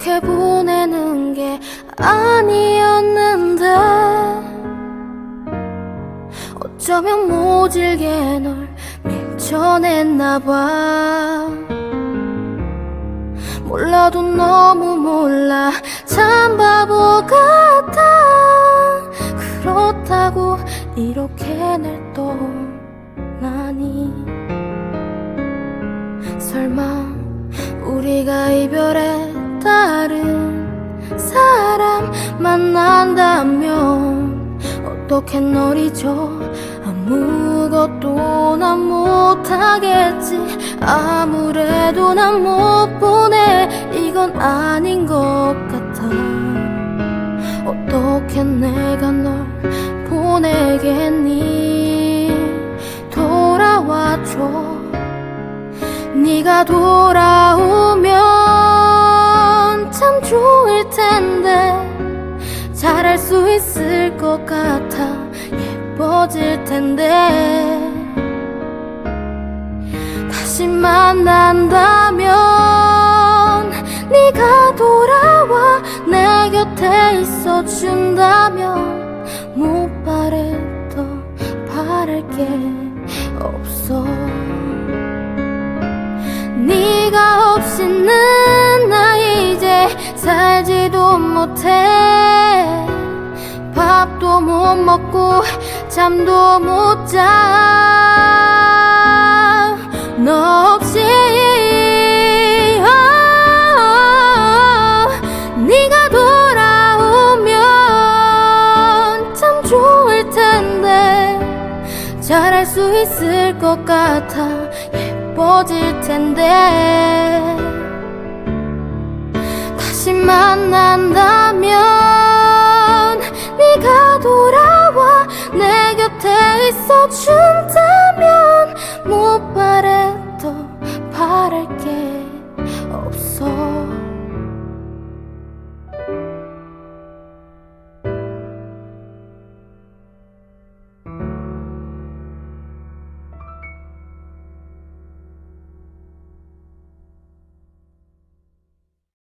이렇게 보내는 게 아니었는데 어쩌면 모질게 널 밀쳐냈나 봐. 몰라도 너무 몰라. 참 바보 같아. 그렇다고 이렇게 날 떠나니. 설마 우리가 이별에 다른 사람 만난다면 어떻게 널 잊어 아무것도 난 못하겠지. 아무래도 난 못 보내. 이건 아닌 것 같아. 어떻게 내가 널 보내겠니? 돌아와줘. 네가 돌아오면 것 같아 예뻐질 텐데. 다시 만난다면 네가 돌아와 내 곁에 있어 준다면 못 바랬더 바랄 게 없어 먹고 잠도 못 자 너 없이. 어, 네가 돌아오면 참 좋을 텐데 잘할 수 있을 것 같아 예뻐질 텐데 다시 만난다 있어준다면 못 바래도 바랄게.